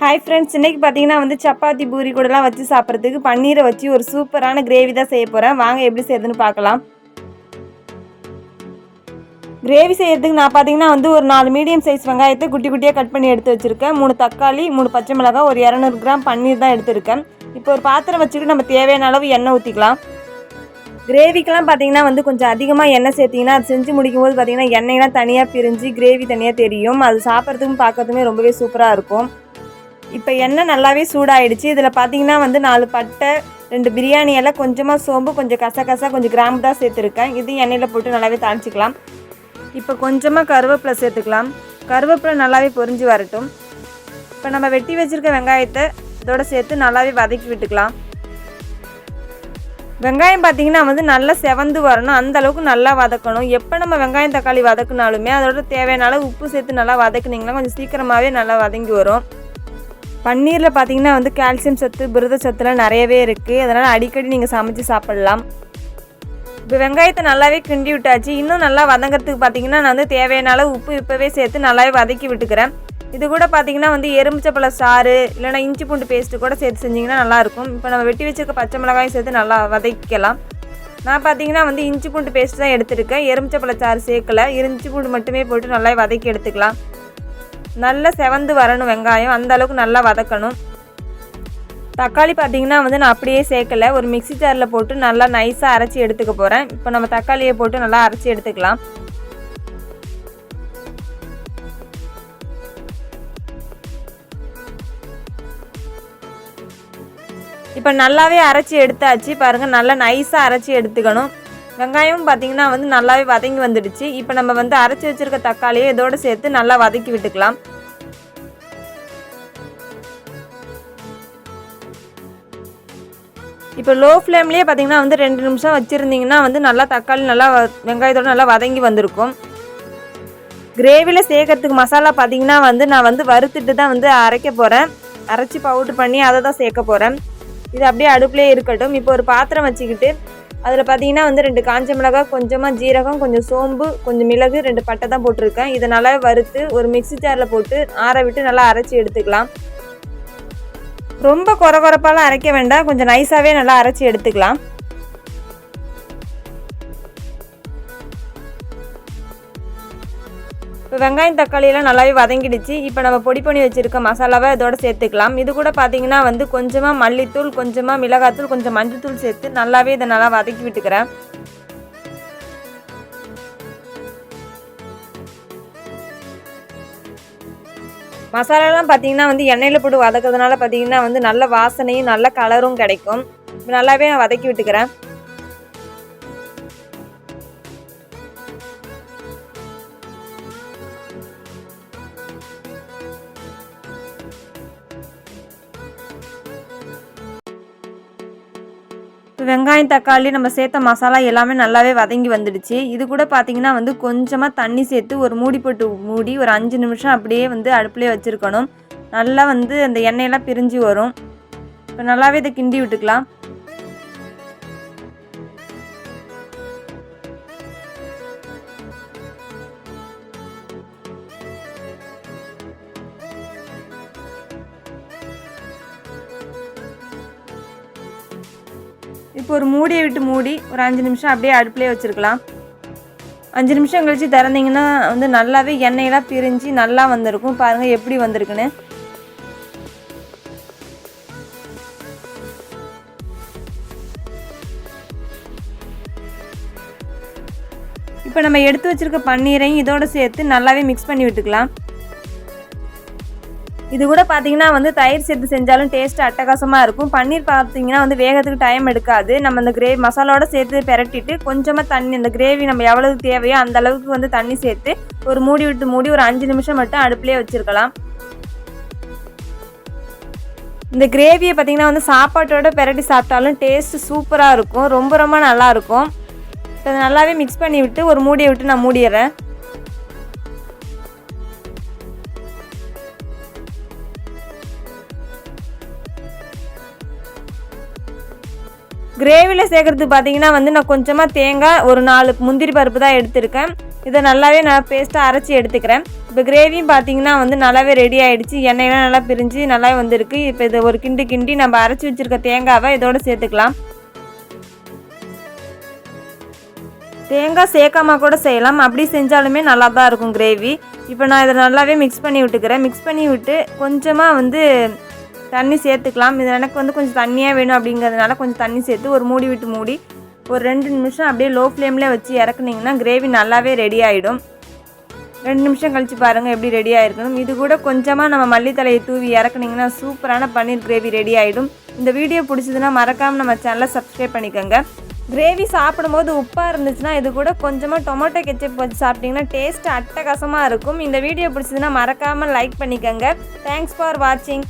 Hi friends இன்றைக்கி பார்த்தீங்கன்னா வந்து சப்பாத்தி பூரி கூடலாம் வச்சு சாப்பிட்றதுக்கு பன்னீரை வச்சு ஒரு சூப்பரான கிரேவி தான் செய்ய போகிறேன் வாங்க எப்படி செய்யுதுன்னு பார்க்கலாம். கிரேவி செய்கிறதுக்கு நான் பார்த்தீங்கன்னா வந்து ஒரு நாலு மீடியம் சைஸ் வெங்காயத்தை குட்டி குட்டியாக கட் பண்ணி எடுத்து வச்சுருக்கேன். மூணு தக்காளி மூணு பச்சை மிளகாய் ஒரு இரநூறு கிராம் பன்னீர் தான் எடுத்திருக்கேன். இப்போ ஒரு பாத்திரம் வச்சுட்டு நம்ம தேவையான அளவு எண்ணெய் ஊற்றிக்கலாம் கிரேவிக்கெலாம் பார்த்தீங்கன்னா வந்து கொஞ்சம் அதிகமாக எண்ணெய் சேர்த்திங்கன்னா அது செஞ்சு முடிக்கும் போது பார்த்தீங்கன்னா எண்ணெய்லாம் தனியாக பிரிஞ்சு கிரேவி தனியாக தெரியும். அது சாப்பிட்றதுக்கும் பார்க்கறதுமே ரொம்பவே சூப்பராக இருக்கும். இப்போ எண்ணெய் நல்லாவே சூடாயிடுச்சு. இதில் பார்த்தீங்கன்னா வந்து நாலு பட்டை ரெண்டு பிரியாணி எல்லாம் கொஞ்சமாக சோம்பு கொஞ்சம் கசகசா கொஞ்சம் கிராம்பு தான் சேர்த்துருக்கேன். இது எண்ணெயில் போட்டு நல்லாவே தாளிச்சிக்கலாம். இப்போ கொஞ்சமாக கருவேப்பிலை சேர்த்துக்கலாம். கருவேப்பிலை நல்லாவே பொரிஞ்சு வரட்டும். இப்போ நம்ம வெட்டி வச்சுருக்க வெங்காயத்தை இதோட சேர்த்து நல்லாவே வதக்கி விட்டுக்கலாம். வெங்காயம் பார்த்தீங்கன்னா வந்து நல்லா செவந்து வரணும். அந்த அளவுக்கு நல்லா வதக்கணும். எப்போ நம்ம வெங்காயம் தக்காளி வதக்குனாலுமே அதோட தேவையான உப்பு சேர்த்து நல்லா வதக்குனீங்கன்னா கொஞ்சம் சீக்கிரமாகவே நல்லா வதங்கி வரும். பன்னீரில் பார்த்தீங்கன்னா வந்து கால்சியம் சத்து புரத சத்துலாம் நிறையவே இருக்குது அதனால் அடிக்கடி நீங்கள் சமைச்சு சாப்பிட்லாம். இப்போ வெங்காயத்தை நல்லாவே கிண்டி விட்டாச்சு. இன்னும் நல்லா வதங்கிறதுக்கு பார்த்தீங்கன்னா நான் வந்து தேவையான அளவு உப்பு இப்போவே சேர்த்து நல்லாவே வதக்கி விட்டுக்கிறேன். இது கூட பார்த்தீங்கன்னா வந்து எலுமிச்சப்பழ சாறு இல்லைனா இஞ்சி பூண்டு பேஸ்ட்டு கூட சேர்த்து செஞ்சிங்கன்னா நல்லாயிருக்கும். இப்போ நம்ம வெட்டி வச்சிருக்க பச்சை மிளகாயும் சேர்த்து நல்லா வதக்கிக்கலாம். நான் பார்த்தீங்கன்னா வந்து இஞ்சி பூண்டு பேஸ்ட் தான் எடுத்துருக்கேன். எலுமிச்சப்பழ சாறு சேர்க்கல. இஞ்சி பூண்டு மட்டுமே போட்டு நல்லா வதக்கி எடுத்துக்கலாம். நல்லா செவந்து வரணும் வெங்காயம் அந்த அளவுக்கு நல்லா வதக்கணும். தக்காளி பார்த்திங்கன்னா வந்து நான் அப்படியே சேர்க்கலை. ஒரு மிக்சி ஜாரில் போட்டு நல்லா நைஸாக அரைச்சி எடுத்துக்க போகிறேன் இப்போ நம்ம தக்காளியை போட்டு நல்லா அரைச்சி எடுத்துக்கலாம். இப்போ நல்லாவே அரைச்சி எடுத்தாச்சு. பாருங்கள் நல்லா நைஸாக அரைச்சி எடுத்துக்கணும். வெங்காயமும் பார்த்தீங்கன்னா வந்து நல்லாவே வதங்கி வந்துடுச்சு. இப்போ நம்ம வந்து அரைச்சி வச்சிருக்க தக்காளியை இதோடு சேர்த்து நல்லா வதக்கி விட்டுக்கலாம். இப்போ லோ ஃப்ளேம்லேயே பார்த்தீங்கன்னா வந்து ரெண்டு நிமிஷம் வச்சுருந்தீங்கன்னா வந்து நல்லா தக்காளி நல்லா வ- நல்லா வதங்கி வந்திருக்கும். கிரேவியில் சேர்க்கறதுக்கு மசாலா பார்த்தீங்கன்னா வந்து நான் வந்து வறுத்துட்டு தான் வந்து அரைக்க போகிறேன் அரைச்சி பவுட்ரு பண்ணி அதை தான் சேர்க்க போகிறேன் இது அப்படியே அடுப்புலேயே இருக்கட்டும். இப்போ ஒரு பாத்திரம் வச்சுக்கிட்டு அதில் பார்த்தீங்கன்னா வந்து ரெண்டு காஞ்ச மிளகாய் கொஞ்சமாக ஜீரகம் கொஞ்சம் சோம்பு கொஞ்சம் மிளகு ரெண்டு பட்டை தான் போட்டிருக்கேன். இதை நல்லா வறுத்து ஒரு மிக்ஸி ஜாரில் போட்டு ஆற விட்டு நல்லா அரைச்சி எடுத்துக்கலாம். ரொம்ப குறை குறைப்பாலாம் அரைக்க வேண்டாம். கொஞ்சம் நைஸாகவே நல்லா அரைச்சி எடுத்துக்கலாம். இப்போ வெங்காயம் தக்காளியெல்லாம் நல்லாவே வதங்கிடுச்சு. இப்போ நம்ம பொடி பண்ணி வச்சுருக்க மசாலாவை இதோட சேர்த்துக்கலாம். இது கூட பார்த்தீங்கன்னா வந்து கொஞ்சமாக மல்லித்தூள் கொஞ்சமாக மிளகாத்தூள் கொஞ்சம் மஞ்சத்தூள் சேர்த்து நல்லாவே இதை நல்லா வதக்கி விட்டுக்கிறேன். மசாலாலாம் பார்த்தீங்கன்னா வந்து எண்ணெயில் போட்டு வதக்கிறதுனால பார்த்தீங்கன்னா வந்து நல்ல வாசனையும் நல்ல கலரும் கிடைக்கும். நல்லாவே நான் வதக்கி விட்டுக்கிறேன். வெங்காயம் தக்காளி நம்ம சேர்த்த மசாலா எல்லாமே நல்லாவே வதங்கி வந்துடுச்சு. இது கூட பார்த்தீங்கன்னா வந்து கொஞ்சமாக தண்ணி சேர்த்து ஒரு மூடி போட்டு மூடி ஒரு அஞ்சு நிமிஷம் அப்படியே வந்து அடுப்புலேயே வச்சுருக்கணும். நல்லா வந்து அந்த எண்ணெயெல்லாம் பிரிஞ்சு வரும். இப்போ நல்லாவே இதை கிண்டி விட்டுக்கலாம். இப்போ ஒரு மூடியை விட்டு மூடி ஒரு அஞ்சு நிமிஷம் அப்படியே அடுப்புலேயே வச்சுருக்கலாம். அஞ்சு நிமிஷம் கழித்து திறந்தீங்கன்னா வந்து நல்லாவே எண்ணெயெல்லாம் பிரிஞ்சு நல்லா வந்திருக்கும். பாருங்கள் எப்படி வந்திருக்குன்னு. இப்போ நம்ம எடுத்து வச்சிருக்க பன்னீரையும் இதோட சேர்த்து நல்லாவே மிக்ஸ் பண்ணி விட்டுக்கலாம். இது கூட பார்த்தீங்கன்னா வந்து தயிர் சேர்த்து செஞ்சாலும் டேஸ்ட் அட்டகாசமாக இருக்கும். பன்னீர் பார்த்தீங்கன்னா வந்து வேகத்துக்கு டைம் எடுக்காது. நம்ம அந்த கிரேவி மசாலாவோட சேர்த்து பெரட்டிட்டு கொஞ்சமாக தண்ணி அந்த கிரேவி நம்ம எவ்வளவு தேவையோ அந்த அளவுக்கு வந்து தண்ணி சேர்த்து ஒரு மூடி விட்டு மூடி ஒரு அஞ்சு நிமிஷம் மட்டும் அடுப்புலேயே வச்சுருக்கலாம். இந்த கிரேவியை பார்த்தீங்கன்னா வந்து சாப்பாட்டோட பெரட்டி சாப்பிட்டாலும் டேஸ்ட் சூப்பராக இருக்கும். ரொம்ப ரொம்ப நல்லா இருக்கும். இப்போ நல்லாவே மிக்ஸ் பண்ணி விட்டு ஒரு மூடியை விட்டு நான் மூடிடுறேன். கிரேவியில் சேர்க்குறது பார்த்தீங்கன்னா வந்து நான் கொஞ்சமாக தேங்காய் ஒரு நாலு முந்திரி பருப்பு தான் எடுத்திருக்கேன். இதை நல்லாவே நான் பேஸ்ட்டாக அரைச்சி எடுத்துக்கிறேன். இப்போ கிரேவியும் பார்த்தீங்கன்னா வந்து நல்லாவே ரெடி ஆகிடுச்சு எண்ணெயெல்லாம் நல்லா பிரிஞ்சு நல்லாவே வந்திருக்கு. இப்போ இதை ஒரு கிண்டு கிண்டி நம்ம அரைச்சி வச்சிருக்க தேங்காவை இதோடு சேர்த்துக்கலாம். தேங்காய் சேர்க்காம கூட செய்யலாம். அப்படி செஞ்சாலுமே நல்லா தான் இருக்கும் கிரேவி. இப்போ நான் இதை நல்லாவே மிக்ஸ் பண்ணி விட்டுக்கிறேன். மிக்ஸ் பண்ணி விட்டு கொஞ்சமாக வந்து தண்ணி சேர்த்துக்கலாம். இது எனக்கு வந்து கொஞ்சம் தண்ணியாக வேணும் அப்படிங்கிறதுனால கொஞ்சம் தண்ணி சேர்த்து ஒரு மூடி விட்டு மூடி ஒரு ரெண்டு நிமிஷம் அப்படியே லோ ஃப்ளேமில் வச்சு இறக்குனீங்கன்னா கிரேவி நல்லாவே ரெடி ஆகிடும் ரெண்டு நிமிஷம் கழித்து பாருங்கள் எப்படி ரெடி ஆகிருக்கணும் இது கூட கொஞ்சமாக நம்ம மல்லித்தலையை தூவி இறக்குனிங்கன்னா சூப்பரான பன்னீர் கிரேவி ரெடி ஆகிடும் இந்த வீடியோ பிடிச்சதுன்னா மறக்காமல் நம்ம சேனலை சப்ஸ்கிரைப் பண்ணிக்கோங்க. கிரேவி சாப்பிடும்போது உப்பாக இருந்துச்சுன்னா இது கூட கொஞ்சமாக டொமேட்டோ கெச்சப் வச்சு சாப்பிட்டிங்கன்னா டேஸ்ட் அட்டகாசமாக இருக்கும். இந்த வீடியோ பிடிச்சதுன்னா மறக்காமல் லைக் பண்ணிக்கோங்க. தேங்க்ஸ் ஃபார் வாட்சிங்